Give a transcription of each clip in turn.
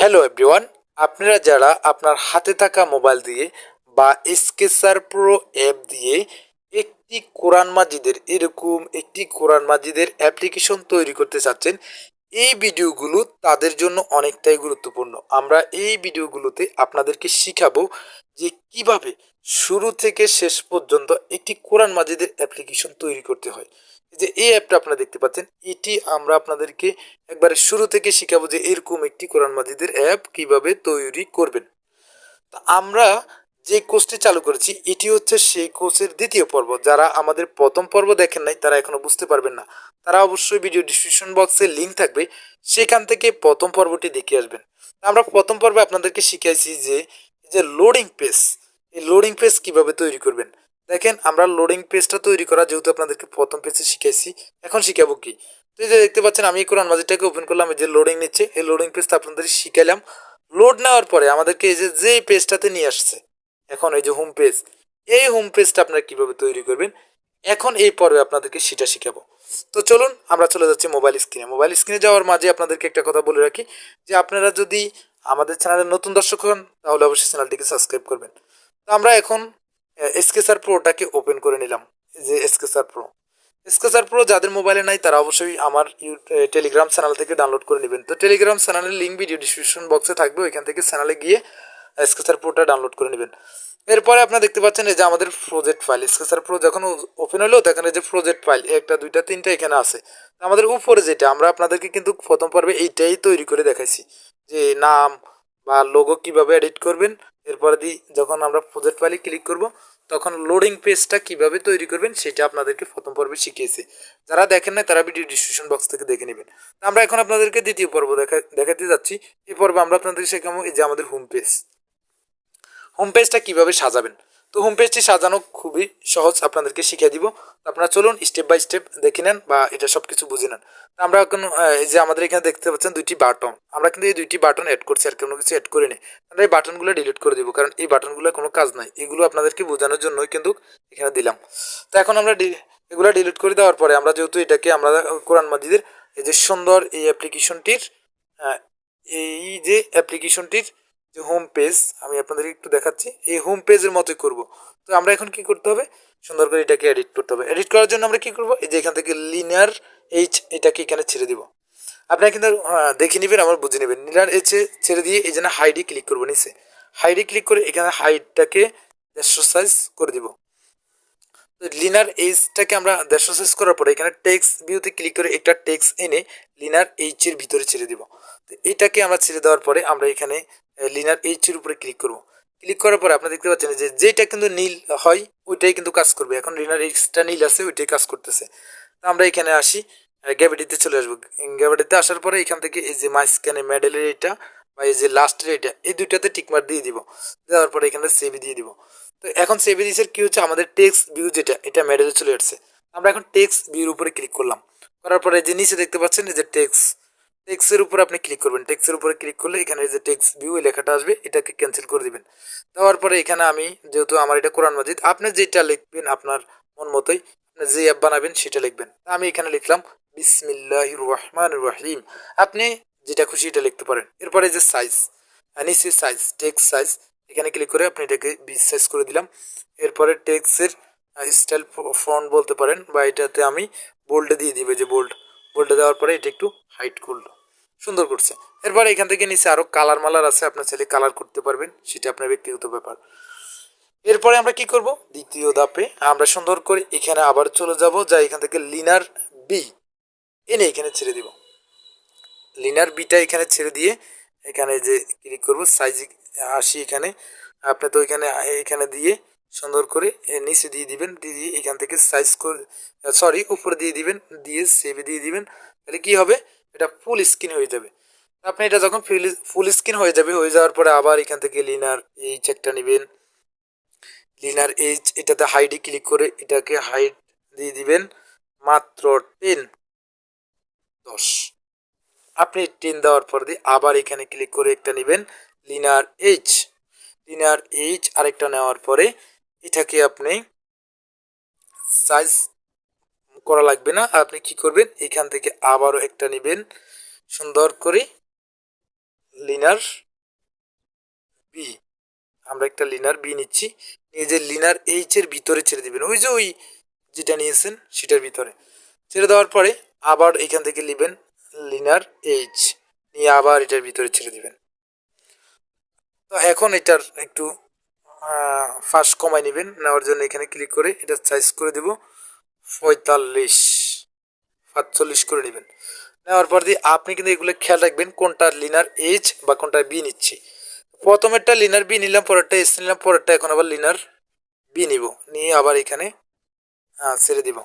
Hello everyone আপনারা যারা আপনার হাতে থাকা মোবাইল দিয়ে বা স্কেচার প্রো অ্যাপ দিয়ে একটি কোরআন মাজিদের, এরকম একটি কোরআন মাজিদের অ্যাপ্লিকেশন তৈরি করতে চাচ্ছেন, এই ভিডিওগুলো তাদের জন্য অনেকটাই গুরুত্বপূর্ণ। আমরা এই ভিডিওগুলোতে আপনাদেরকে শিখাবো যে কীভাবে শুরু থেকে শেষ পর্যন্ত একটি কোরআন মাজিদের অ্যাপ্লিকেশন তৈরি করতে হয়। যে এই অ্যাপটা আপনারা দেখতে পাচ্ছেন, এটি আমরা আপনাদেরকে একবারে শুরু থেকে শেখাবো যে এরকম একটি কোরআন মাজিদের অ্যাপ কীভাবে তৈরি করবেন। তা আমরা যে কোর্সটি চালু করেছি, এটি হচ্ছে সেই কোর্সের দ্বিতীয় পর্ব। যারা আমাদের প্রথম পর্ব দেখেন নাই, তারা এখনও বুঝতে পারবেন না। তারা অবশ্যই ভিডিও ডিসক্রিপশন বক্সে লিঙ্ক থাকবে, সেখান থেকে প্রথম পর্বটি দেখে আসবেন। আমরা প্রথম পর্বে আপনাদেরকে শিখাইছি যে যে লোডিং পেজ এই লোডিং পেজ কীভাবে তৈরি করবেন। দেখেন, আমরা লোডিং পেজটা তৈরি করা, যেহেতু আপনাদেরকে প্রথম পেজে শিখেছি এখন শিখাবো কি? তো এই যে দেখতে পাচ্ছেন, আমি কোরআন মাজিদটাকে ওপেন করলাম যে লোডিং নিচ্ছে, এই লোডিং পেজটা আপনাদের শিখাইলাম। লোড নেওয়ার পরে আমাদেরকে এই যে যে পেজটাতে নিয়ে আসছে, এখন এই যে হোম পেজ এই হোম পেজটা আপনারা কীভাবে তৈরি করবেন? এখন এই পর্বে আপনাদেরকে সেটা শিখাবো। তো চলুন, আমরা চলে যাচ্ছি মোবাইল স্ক্রিনে মোবাইল স্ক্রিনে যাওয়ার মাঝে আপনাদেরকে একটা কথা বলে রাখি, যে আপনারা যদি আমাদের চ্যানেলের নতুন দর্শক হন, তাহলে অবশ্যই চ্যানেলটিকে সাবস্ক্রাইব করবেন। তো আমরা এখন এসকেসার প্রোটাকে ওপেন করে নিলাম, যে এসকেসার প্রো এসকেসার প্রো যাদের মোবাইলে নাই, তারা অবশ্যই আমার টেলিগ্রাম চ্যানেল থেকে ডাউনলোড করে নেবেন। তো টেলিগ্রাম চ্যানেলের লিঙ্ক ভিডিও ডিসক্রিপশন বক্সে থাকবে, ওইখান থেকে চ্যানেলে গিয়ে স্কেচার প্রোটা ডাউনলোড করে নেবেন। এরপরে আপনারা দেখতে পাচ্ছেন এই যে আমাদের প্রজেক্ট ফাইল স্কেচার প্রো যখন ওপেন হলো, তখন এই যে প্রজেক্ট ফাইল একটা, দুইটা, তিনটা এখানে আছে। আমাদের উপরে যেটা, আমরা আপনাদেরকে কিন্তু প্রথম পর্বে এইটাই তৈরি করে দেখাইছি, যে নাম বা লোগো কীভাবে এডিট করবেন। এরপরে দি যখন আমরা প্রজেক্ট ফাইলে ক্লিক করব তখন লোডিং পেজটা কীভাবে তৈরি করবেন সেটা আপনাদেরকে প্রথম পর্বে শিখিয়েছি। যারা দেখেন না তারা ভিডিও ডিসক্রিপশন বক্স থেকে দেখে নেবেন। তো আমরা এখন আপনাদেরকে দ্বিতীয় পর্ব দেখা, দেখাতে যাচ্ছি। এই পর্বে আমরা আপনাদের শেখাবো এই যে আমাদের হোম পেজ হোম পেজটা কীভাবে সাজাবেন? তো হোম পেজটি সাজানো খুবই সহজ আপনাদেরকে শিখিয়ে দিব। আপনারা চলুন স্টেপ বাই স্টেপ দেখে নেন বা এটা সব কিছু বুঝে নেন। আমরা এখন এই যে আমাদের এখানে দেখতে পাচ্ছেন দুইটি বাটন আমরা কিন্তু এই দুইটি বাটন অ্যাড করছি আর কোনো কিছু অ্যাড করে নিই আমরা এই বাটনগুলো ডিলিট করে দিব, কারণ এই বাটনগুলো কোনো কাজ নাই। এগুলো আপনাদেরকে বোঝানোর জন্যই কিন্তু এখানে দিলাম। তো এখন আমরা এগুলো ডিলিট করে দেওয়ার পরে আমরা যেহেতু এটাকে আমরা কোরআন মাজিদের এই যে সুন্দর এই অ্যাপ্লিকেশনটির এই যে অ্যাপ্লিকেশনটির যে হোম পেজ আমি আপনাদের একটু দেখাচ্ছি। এই হোম পেজের মতোই করব। তো আমরা এখন কি করতে হবে? সুন্দর করে এটাকে এডিট করতে হবে। এডিট করার জন্য আমরা কি করব? এই যে এখান থেকে লিনিয়ার এইচ এটাকে এখানে ছেড়ে দিব। আপনারা কিন্তু দেখে নেবেন আমার বুঝে নেবেন। লিনিয়ার এইচে ছেড়ে দিয়ে এই জন্য হাইডি ক্লিক করব নিচে। হাইডি ক্লিক করে এখানে হাইটটাকে দেড়শো সাইজ করে দিব। লিনার এইচটাকে আমরা দেড়শো সাইজ করার পরে এখানে টেক্স ভিউতে ক্লিক করে একটা টেক্স এনে লিনার এইচের ভিতরে ছেড়ে দিব। তো এটাকে আমরা ছেড়ে দেওয়ার পরে আমরা এখানে লিনার এইচের উপরে ক্লিক করব। ক্লিক করার পরে আপনারা দেখতে পাচ্ছেন যে যেটা কিন্তু নীল হয়, ওইটাই কিন্তু কাজ করবে। এখন লিনার এইচটা নীল আছে, ওইটাই কাজ করতেছে। তো আমরা এখানে আসি গ্যাভিটিতে চলে আসব। গ্যাভিটিতে আসার পরে এখান থেকে এই যে মাঝখানে মেডেলের এটা বা এই যে লাস্টের এটা এই দুইটাতে টিকমার দিয়ে দিব। দেওয়ার পরে এখানে সেভ দিয়ে দিব। তো এখন সেভ দিয়েছে কি হচ্ছে? আমাদের টেক্স ভিউ যেটা, এটা মেডেলে চলে আসছে। আমরা এখন টেক্স ভিউর উপরে ক্লিক করলাম। করার পরে যে নিচে দেখতে পাচ্ছেন যে টেক্স টেক্সের উপর আপনি ক্লিক করবেন। টেক্সের উপরে ক্লিক করলে এখানে যে টেক্স ভিউ লেখাটা আসবে, এটাকে ক্যান্সেল করে দিবেন। দেওয়ার পরে এখানে আমি যেহেতু আমার এটা কোরআন মাজিদ, আপনি যেটা লিখবেন আপনার মন মতোই, আপনি যে অ্যাপ বানাবেন সেটা লিখবেন। আমি এখানে লিখলাম বিসমিল্লাহ রহমান রহিম। আপনি যেটা খুশি এটা লিখতে পারেন। এরপরে যে সাইজ নিচে সাইজ টেক্স সাইজ এখানে ক্লিক করে আপনি এটাকে বিশ সাইজ করে দিলাম। এরপরে টেক্সের স্টাইল ফ্রন্ট বলতে পারেন, বা এটাতে আমি বোল্ডে দিয়ে দিবে যে বোল্ড বোল্ডে দেওয়ার পরে এটা একটু হাইট করল। সুন্দর করছে। এরপর এখান থেকে নিচে আরও কালার মালার আছে, আপনার ছেলে কালার করতে পারবেন, সেটা আপনার ব্যক্তিগত ব্যাপার। এরপরে আমরা কি করব? দ্বিতীয় ধাপে আমরা সুন্দর করে এখানে আবার চলে যাব, যা এখান থেকে লিনার বি এনে এখানে ছেড়ে দিব। লিনার বিটা এখানে ছেড়ে দিয়ে এখানে যে ক্লিক করব সাইজ আসি এখানে। আপনি তো এখানে এখানে দিয়ে সুন্দর করে নিচে দিয়ে দিবেন, দিয়ে এখান থেকে সাইজ করে সরি উপরে দিয়ে দিবেন, দিয়ে সেভে দিয়ে দিবেন, তাহলে কি হবে? এটা ফুল স্ক্রিন হয়ে যাবে। আপনি এটা যখন ফুল স্ক্রিন হয়ে যাবে, হয়ে যাওয়ার পরে আবার এখান থেকে লিনার এই চেকটা নেবেন। লিনার এইচ এটাতে হাইডে ক্লিক করে এটাকে হাইট দিয়ে দিবেন, মাত্র টেন দশ। আপনি টেন দেওয়ার পর দিয়ে আবার এখানে ক্লিক করে একটা নেবেন লিনার এইচ লিনার এইচ আরেকটা নেওয়ার পরে এটাকে আপনি সাইজ করা লাগবে না। আপনি কি করবেন? এখান থেকে আবারও একটা নেবেন। সুন্দর করে লিনার বি আমরা একটা লিনার বি নিচ্ছি। নিয়ে যে লিনার এইচ এর ভিতরে ছেড়ে দিবেন। ওই যে ওই যেটা নিয়েছেন, সেটার ভিতরে। ছেড়ে দেওয়ার পরে আবার এখান থেকে নেবেন লিনার এইচ নিয়ে আবার এটার ভিতরে ছেড়ে দেবেন। তো এখন এটার একটু ফাস্ট কমাই নেবেন, নেওয়ার জন্য এখানে ক্লিক করে এটা সাইজ করে দেব। পঁয়তাল্লিশ, সাতচল্লিশ করে নেবেন। নেওয়ার পর দিয়ে আপনি কিন্তু এগুলো খেয়াল রাখবেন, কোনটা লিনার এইচ বা কোনটা বি নিচ্ছি। প্রথমেরটা লিনার বি নিলাম, পরেরটা এস নিলাম, পরেরটা এখন আবার লিনার বি নিব। নিয়ে আবার এখানে ছেড়ে দিব।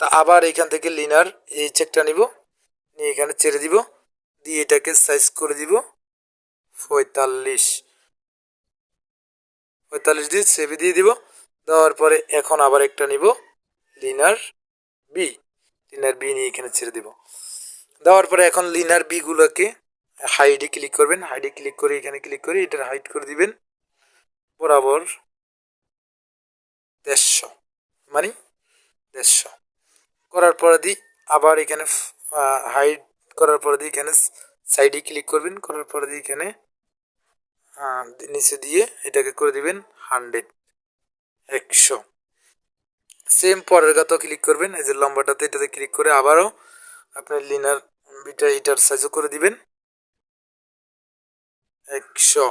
তা আবার এখান থেকে লিনার এইচ একটা নিব। নিয়ে এখানে ছেড়ে দিব। দিয়ে এটাকে সাইজ করে দিব। পঁয়তাল্লিশ। পঁয়তাল্লিশ দিয়ে সেভে দিয়ে দিব। দেওয়ার পরে এখন আবার একটা নিব, লিনার বি লিনার বি নিয়ে এখানে ছেড়ে দিব। দেওয়ার পরে এখন লিনার বি গুলোকে হাইডে ক্লিক করবেন। হাইডে ক্লিক করে এখানে ক্লিক করে এটার হাইড করে দিবেন। বরাবর দেড়শো মানে দেড়শো। করার পরে দিই আবার এখানে হাইড করার পরে দিয়ে এখানে সাইডে ক্লিক করবেন। করার পরে দিয়ে এখানে নিচে দিয়ে এটাকে করে দিবেন হান্ড্রেড একশো। সেম পরের গাতেও ক্লিক করবেন, এই যে লম্বাটাতে এটাতে ক্লিক করে আবারও আপনার লিনার বিটা এটার সাইজও করে দিবেন। একশো।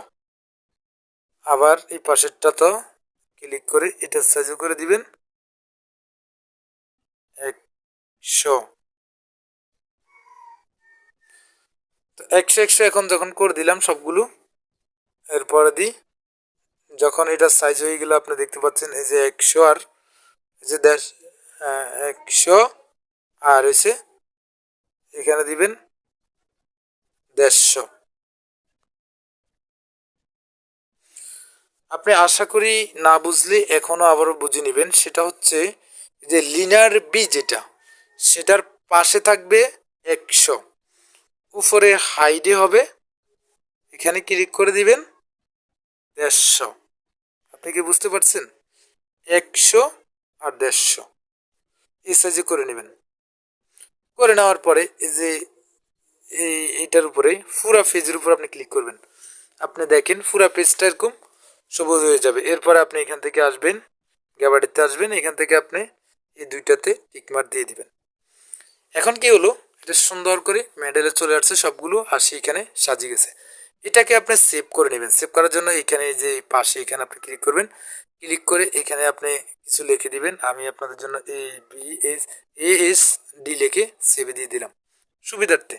আবার এই পাশেরটা তো ক্লিক করে এটার সাইজও করে দিবেন। একশো। তো একশো একশো এখন যখন করে দিলাম সবগুলো এরপরে দিই যখন এটা সাইজ হয়ে গেলে আপনি দেখতে পাচ্ছেন এই যে একশো আর এই যে আহ, একশো আর হয়েছে এখানে দিবেন দেড়শো। আপনি আশা করি না বুঝলে এখনও আবারও বুঝে নেবেন সেটা হচ্ছে যে লিনার বি যেটা সেটার পাশে থাকবে একশো। উপরে হাইডে হবে এখানে ক্লিক করে দিবেন। দেড়শো। আপনি কি বুঝতে পারছেন? একশো আর দেড়শো। এই সাইজে করে নেবেন। করে নেওয়ার পরে এই যে এই এইটার উপরে পুরা পেজের উপর আপনি ক্লিক করবেন। আপনি দেখেন পুরা পেজটা এরকম সবুজ হয়ে যাবে। এরপরে আপনি এখান থেকে আসবেন গ্যাবারিতে আসবেন, এখান থেকে আপনি এই দুইটাতে টিকমার দিয়ে দিবেন। এখন কি হলো? এটা সুন্দর করে মেডেলে চলে আসছে, সবগুলো আর সেইখানে সাজিয়ে গেছে। এটাকে আপনি সেভ করে নেবেন। সেভ করার জন্য এখানে যে পাশে এখানে আপনি ক্লিক করবেন ক্লিক করে এখানে আপনি কিছু লিখে দিবেন। আমি আপনাদের জন্য A B S A S D লিখে সেভে দিয়ে দিলাম। সুবিধার্থে।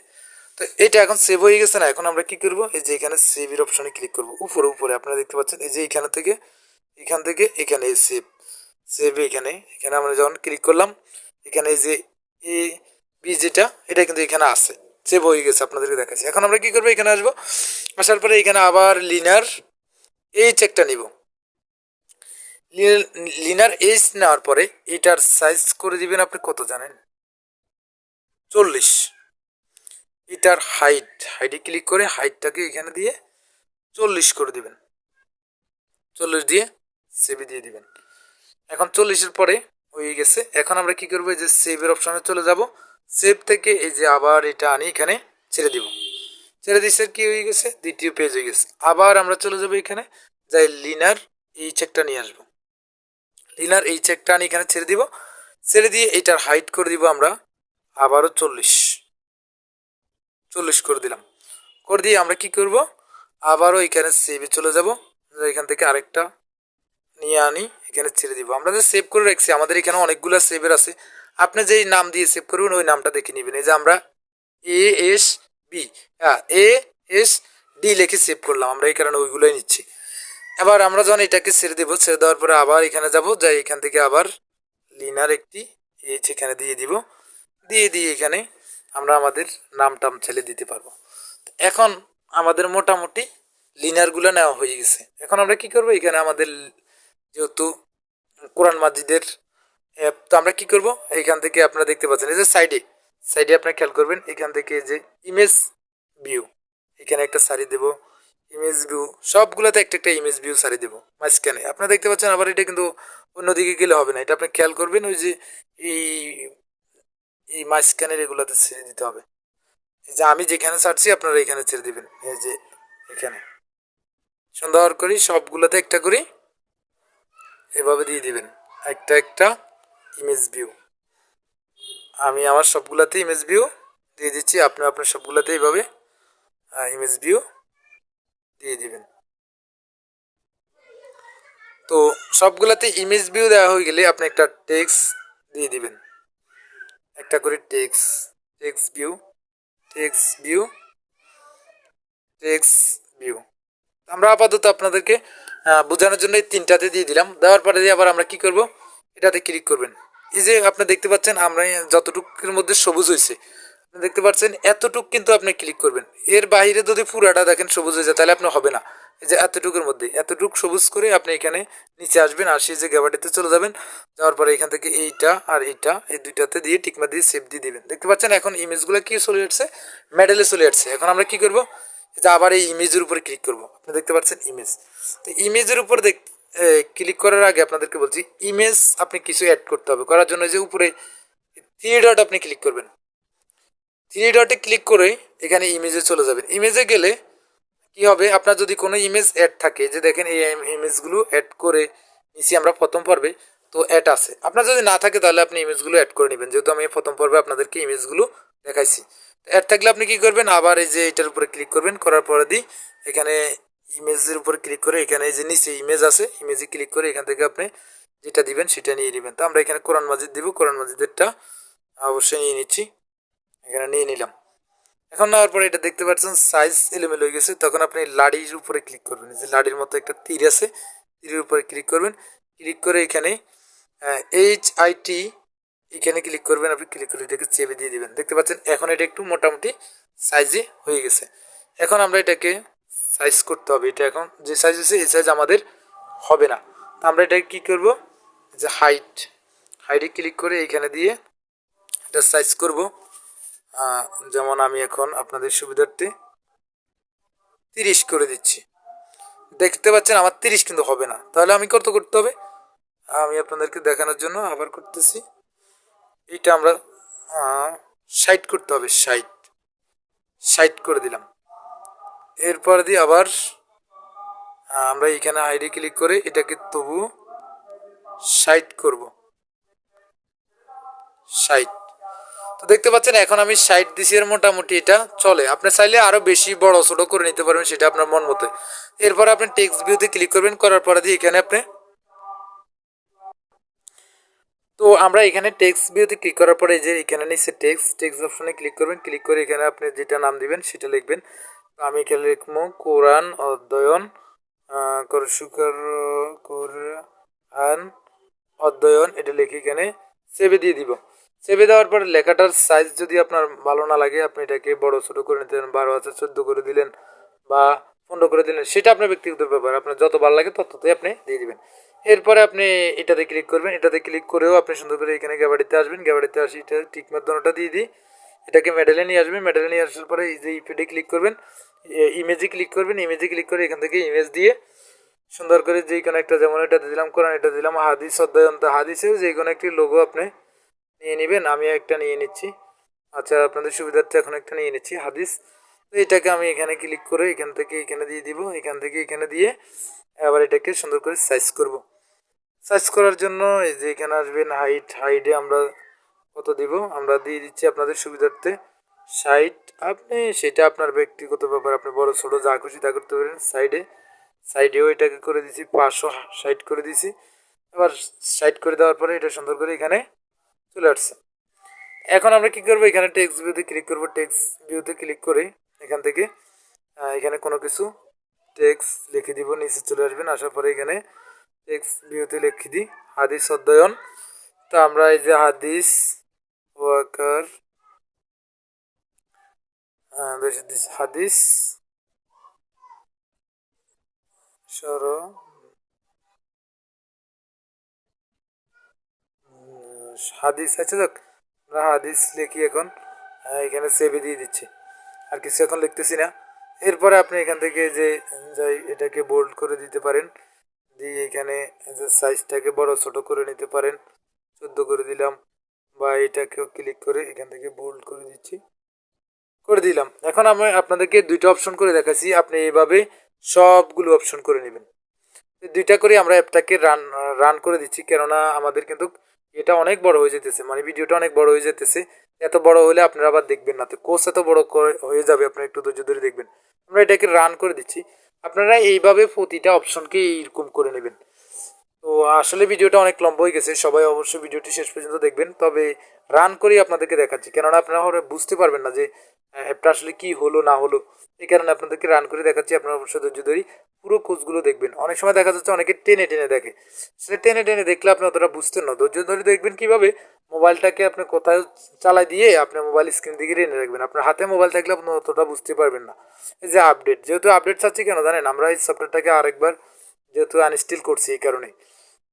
তো এটা এখন সেভ হয়ে গেছে না? এখন আমরা কি করব? এই যে এখানে সেভের অপশনে ক্লিক করব। উপরে উপরে আপনারা দেখতে পাচ্ছেন, এই যে এখানে থেকে, এখান থেকে, এখানে সেভ সেভ এখানে এখানে আমরা যখন ক্লিক করলাম, এখানে এই যে এ বি যেটা, এটা কিন্তু এখানে আছে। সেভ হয়ে গেছে, আপনাদেরকে দেখাচ্ছি। এখন আমরা কি করব? এখানে আসব। আসার পরে এখানে আবার লিনার এইচ একটা নিব। লিনার এইচ নেওয়ার পরে এটার সাইজ করে দিবেন আপনি কত জানেন? চল্লিশ। এটার হাইট হাইটে ক্লিক করে হাইটটাকে এখানে দিয়ে চল্লিশ করে দিবেন। চল্লিশ দিয়ে সেভে দিয়ে দিবেন। এখন চল্লিশের পরে হয়ে গেছে। এখন আমরা কি করব? যে সেভের অপশানে চলে যাব। সেভ থেকে এই যে আবার এটা আনি, এখানে ছেড়ে দিব। ছেড়ে দিচ্ছে কি হয়ে গেছে? দ্বিতীয় পেজ হয়ে গেছে। আবার আমরা চলে যাব এখানে, যাই লিনার এই চেকটা নিয়ে আসব। লিনার এই চেকটা আনি, এখানে ছেড়ে দিব। ছেড়ে দিয়ে এটার হাইট করে দিব আমরা আবারও চল্লিশ। চল্লিশ করে দিলাম। করে দিয়ে আমরা কি করব? আবারও এখানে সেভে চলে যাব। এখান থেকে আরেকটা নিয়ে আনি, এখানে ছেড়ে দিব। আমরা যে সেভ করে রাখছি, আমাদের এখানে অনেকগুলো সেভের আছে। আপনি যেই নাম দিয়ে সেভ করবেন ওই নামটা দেখে নেবেন। এই যে আমরা এ এস বি হ্যাঁ এ এস ডি লিখে সেভ করলাম। আমরা এই কারণে ওইগুলোই নিচ্ছি। এবার আমরা যখন এটাকে ছেড়ে দেবো, ছেড়ে দেওয়ার পরে আবার এখানে যাব। যাই এখান থেকে আবার লিনার একটি এইচ এখানে দিয়ে দিব। দিয়ে দিয়ে এখানে আমরা আমাদের নাম টাম ছেলে দিতে পারব। এখন আমাদের মোটামুটি লিনারগুলো নেওয়া হয়ে গেছে। এখন আমরা কি করব? এখানে আমাদের যেহেতু কোরআন মাজিদের তো আমরা কি করব? এখান থেকে আপনারা দেখতে পাচ্ছেন, এই যে সাইডে সাইডে আপনারা খেয়াল করবেন, এখান থেকে যে ইমেজ ভিউ এখানে একটা সারি দেব ইমেজ ভিউ সবগুলোতে একটা একটা ইমেজ ভিউ সারি দেবো, মাঝখানে। আপনারা দেখতে পাচ্ছেন আবার এটা কিন্তু অন্যদিকে গেলে হবে না, এটা আপনি খেয়াল করবেন, ওই যে এই এই মাঝখানের এগুলোতে ছেড়ে দিতে হবে। এই যে আমি যেখানে ছাড়ছি, আপনারা এখানে ছেড়ে দিবেন, এই যে এখানে। সুন্দর করি সবগুলোতে একটা করি এভাবে দিয়ে দিবেন, একটা একটা ইমেজ ভিউ আমি আমার সবগুলাতে ইমেজ ভিউ দিয়ে দিচ্ছি, আপনি আপনার সবগুলাতে এইভাবে ইমেজ ভিউ দিয়ে দিবেন। তো সবগুলাতে ইমেজ ভিউ দেওয়া হয়ে গেলে আপনি একটা টেক্স দিয়ে দিবেন। একটা করে text text view text view text view আমরা আপাতত আপনাদেরকে বোঝানোর জন্য এই তিনটাতে দিয়ে দিলাম। দেওয়ার পরে দিয়ে আবার আমরা কি করব? এটাতে ক্লিক করবেন। এই যে আপনি দেখতে পাচ্ছেন আমরা যতটুকুর মধ্যে সবুজ হয়েছে দেখতে পাচ্ছেন, এতটুক কিন্তু আপনি ক্লিক করবেন। এর বাইরে যদি পুরাটা দেখেন সবুজ হয়ে যায় তাহলে আপনি হবে না। এই যে এতটুকুর মধ্যে, এতটুক সবুজ করে আপনি এখানে নিচে আসবেন আর সেই যে গ্যাবাটিতে চলে যাবেন, যাওয়ার পরে এখান থেকে এইটা আর এইটা, এই দুইটাতে দিয়ে টিকমা দিয়ে সেভ দিয়ে দিবেন। দেখতে পাচ্ছেন, এখন ইমেজগুলো কি চলে যাচ্ছে মেডেলে চলে যাচ্ছে এখন আমরা কি করব? যে আবার এই ইমেজের উপরে ক্লিক করব। আপনি দেখতে পাচ্ছেন ইমেজ তো ইমেজের উপর দেখ ক্লিক করার আগে আপনাদেরকে বলছি ইমেজ আপনি কিছু অ্যাড করতে হবে। করার জন্য যে উপরে থ্রি ডট আপনি ক্লিক করবেন। থ্রি ডটে ক্লিক করে এখানে ইমেজে চলে যাবেন। ইমেজে গেলে কি হবে? আপনার যদি কোনো ইমেজ অ্যাড থাকে, যে দেখেন এই ইমেজগুলো অ্যাড করে নিছি আমরা প্রথম পর্বে, তো অ্যাড আছে। আপনার যদি না থাকে, তাহলে আপনি ইমেজগুলো অ্যাড করে নেবেন। যেহেতু আমি প্রথম পর্বে আপনাদেরকে ইমেজগুলো দেখাইছি। অ্যাড থাকলে আপনি কি করবেন? আবার এই যে এটার উপরে ক্লিক করবেন। করার পরে দিই এখানে ইমেজের উপর ক্লিক করে এখানে এই যে নিচে ইমেজ আছে ইমেজে ক্লিক করে এখান থেকে আপনি যেটা দিবেন সেটা নিয়ে নেবেন। তো আমরা এখানে কোরআন মাজিদ দিব, কোরআন মাজিদেরটা অবশ্যই নিয়ে নিচ্ছি। এখানে নিয়ে নিলাম। এখন নেওয়ার পরে এটা দেখতে পাচ্ছেন সাইজ এলোমেলো হয়ে গেছে। তখন আপনি লাড়ির উপরে ক্লিক করবেন। যে লাড়ির মতো একটা তীর আছে, তীরের উপরে ক্লিক করবেন। ক্লিক করে এখানে এইচ আই টি এখানে ক্লিক করবেন। আপনি ক্লিক করে এটাকে চেপে দিয়ে দিবেন। দেখতে পাচ্ছেন, এখন এটা একটু মোটামুটি সাইজে হয়ে গেছে। এখন আমরা এটাকে সাইজ করতে হবে। এটা এখন যে সাইজ আছে, এই সাইজ আমাদের হবে না। তো আমরা এটাকে কী করব? যে হাইট হাইটে ক্লিক করে এইখানে দিয়ে এটা সাইজ করব। যেমন আমি এখন আপনাদের সুবিধার্থে তিরিশ করে দিচ্ছি। দেখতে পাচ্ছেন আমার তিরিশ কিন্তু হবে না। তাহলে আমি কত করতে হবে? আমি আপনাদেরকে দেখানোর জন্য আবার করতেছি। এটা আমরা সাইট করতে হবে সাইট সাইট করে দিলাম। এরপর দিয়ে আবার আমরা এখানে আইডি ক্লিক করে এটাকে তবু সাইট করব। সাইট তো দেখতে পাচ্ছেন, এখন আমি সাইট দিছি এর মোটামুটি এটা চলে। আপনি চাইলে আরও বেশি বড় ছোট করে নিতে পারবেন, সেটা আপনার মন মতো। এরপর আপনি টেক্সট ভিউতে ক্লিক করবেন, করার পরে দিয়ে এখানে আপনি তো আমরা এখানে টেক্সট ভিউতে ক্লিক করার পরে যে এখানে নিচে টেক্সট টেক্সট অপশনে ক্লিক করবেন। ক্লিক করে এখানে আপনি যেটা নাম দিবেন, সেটা লিখবেন। আমি এখানে লিখব? কোরআন অধ্যয়ন করসুকার কোরআন অধ্যয়ন, এটা লিখে এখানে সেভে দিয়ে দিব। সেভে দেওয়ার পরে লেখাটার সাইজ যদি আপনার ভালো না লাগে, আপনি এটাকে বড় ছোট করে নিতে পারেন, বারো হাজার চোদ্দ করে দিলেন বা পনেরো করে দিলেন, সেটা আপনার ব্যক্তিগত ব্যাপার। আপনার যত ভালো লাগে ততই আপনি দিয়ে দিবেন। এরপরে আপনি এটাতে ক্লিক করবেন। এটাতে ক্লিক করেও আপনি সুন্দর করে এখানে গ্যাবারিতে আসবেন। গ্যাবারিতে আসি, এটা ঠিক মতনটা দিয়ে দিই। এটাকে মেডেলে নিয়ে আসবেন। মেডেলে নিয়ে আসার পরে এই যে ইফেডে ক্লিক করবেন ইমেজে ক্লিক করবেন ইমেজে ক্লিক করে এখান থেকে ইমেজ দিয়ে সুন্দর করে যে কোনো একটা যেমন এটা দিলাম, কোরআন এটা দিলাম, হাদিস অধ্যয়ন তো হাদিসেও যে কোনো একটি লোগো আপনি নিয়ে নেবেন, আমি একটা নিয়ে নিচ্ছি। আচ্ছা আপনাদের সুবিধার্থে এখন একটা নিয়ে নিচ্ছি, হাদিস। তো এটাকে আমি এখানে ক্লিক করে এখান থেকে এখানে দিয়ে দিব, এখান থেকে এখানে দিয়ে আবার এটাকে সুন্দর করে সাইজ করব। সাইজ করার জন্য এই যে এখানে আসবেন হাইট হাইটে আমরা কত দিব? আমরা দিয়ে দিচ্ছি আপনাদের সুবিধার্থে সাইট আপনি, সেটা আপনার ব্যক্তিগত ব্যাপার। আপনি বড়, ছোটো, যা খুশি তা করতে পারেন। সাইডে, সাইডেও এটাকে করে দিছি, পাঁচশো সাইড করে দিছি। এবার সাইড করে দেওয়ার পরে এটা সুন্দর করে এখানে চলে আসছে। এখন আমরা কি করব? এখানে টেক্সট ভিউতে ক্লিক করব। টেক্সট ভিউতে ক্লিক করে এখান থেকে এখানে কোনো কিছু টেক্সট লিখে দিব, নিচে চলে আসবেন। আসার পরে এখানে টেক্স ভিউতে লিখে দিই, হাদিস অধ্যয়ন। তো আমরা এই যে হাদিস, ওয়াকার বেশি দিস হাদিস, সর হাদিস আছে, দেখ, আমরা হাদিস লিখি এখন এখানে সেভে দিয়ে দিচ্ছি, আর কিছু এখন লিখতেছি না। এরপরে আপনি এখান থেকে যে, যাই, এটাকে বোল্ড করে দিতে পারেন, দিয়ে এখানে যে সাইজটাকে বড়, ছোট করে নিতে পারেন, চোদ্দ করে দিলাম, বা এটাকেও ক্লিক করে এখান থেকে বোল্ড করে দিচ্ছি। করে দিলাম। এখন আমি আপনাদেরকে দুইটা অপশন করে দেখাচ্ছি। আপনি এইভাবে সবগুলো অপশন করে নেবেন। দুইটা করে আমরা অ্যাপটাকে রান রান করে দিচ্ছি। কেননা আমাদের কিন্তু এটা অনেক বড় হয়ে যেতেছে। মানে ভিডিওটা অনেক বড় হয়ে যেতেছে। এত বড় হলে আপনারা আবার দেখবেন না। তো কোর্স এত বড় হয়ে যাবে, আপনারা একটু ধৈর্য ধরে দেখবেন। আমরা এটাকে রান করে দিচ্ছি। আপনারা এইভাবে প্রতিটা অপশনকে এইরকম করে নেবেন। তো আসলে ভিডিওটা অনেক লম্বা হয়ে গেছে। সবাই অবশ্যই ভিডিওটি শেষ পর্যন্ত দেখবেন। তবে রান করেই আপনাদেরকে দেখাচ্ছি। কেননা আপনারা বুঝতে পারবেন না যে অ্যাপটা আসলে কি হলো, না হলো, এই কারণে আপনাদেরকে রান করে দেখাচ্ছি, আপনারা অবশ্যই ধৈর্য ধরি পুরো কোচগুলো দেখবেন। অনেক সময় দেখা যাচ্ছে অনেকে টেনে টেনে দেখে। সেটা টেনে টেনে দেখলে আপনি অতটা বুঝতেন না, ধৈর্য ধরে দেখবেন কীভাবে মোবাইলটাকে আপনি কোথায় চালাই দিয়ে আপনি মোবাইল স্ক্রিন দিকে টেনে রাখবেন। আপনার হাতে মোবাইল থাকলে আপনি অতটা বুঝতে পারবেন না। এই যে আপডেট যেহেতু আপডেট চাচ্ছি কেন জানেন, আমরা এই সফটওয়্যারটাকে আরেকবার যেহেতু আনস্টিল করছি এই কারণে।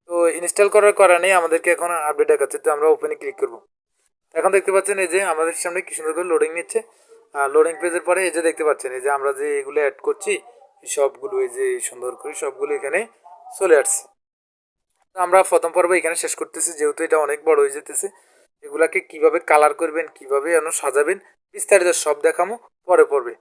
তো ইনস্টল করার কারণে আমাদেরকে এখন আপডেট দেখাচ্ছে, তো আমরা ওপেনে ক্লিক করব। এখন দেখতে পাচ্ছেন এই যে আমাদের সামনে কি সুন্দর করে লোডিং নিচ্ছে। লোডিং পেজের পরে এই যে দেখতে পাচ্ছেন, এই যে আমরা যে এগুলো অ্যাড করছি, সবগুলো এই যে সুন্দর করে সবগুলো এখানে চলে আসছে। আমরা প্রথম পর্ব এখানে শেষ করতেছি, যেহেতু এটা অনেক বড় হয়ে যেতেছে, এগুলাকে কীভাবে কালার করবেন, কীভাবে যেন সাজাবেন, বিস্তারিত সব দেখামো পরে পর্বে।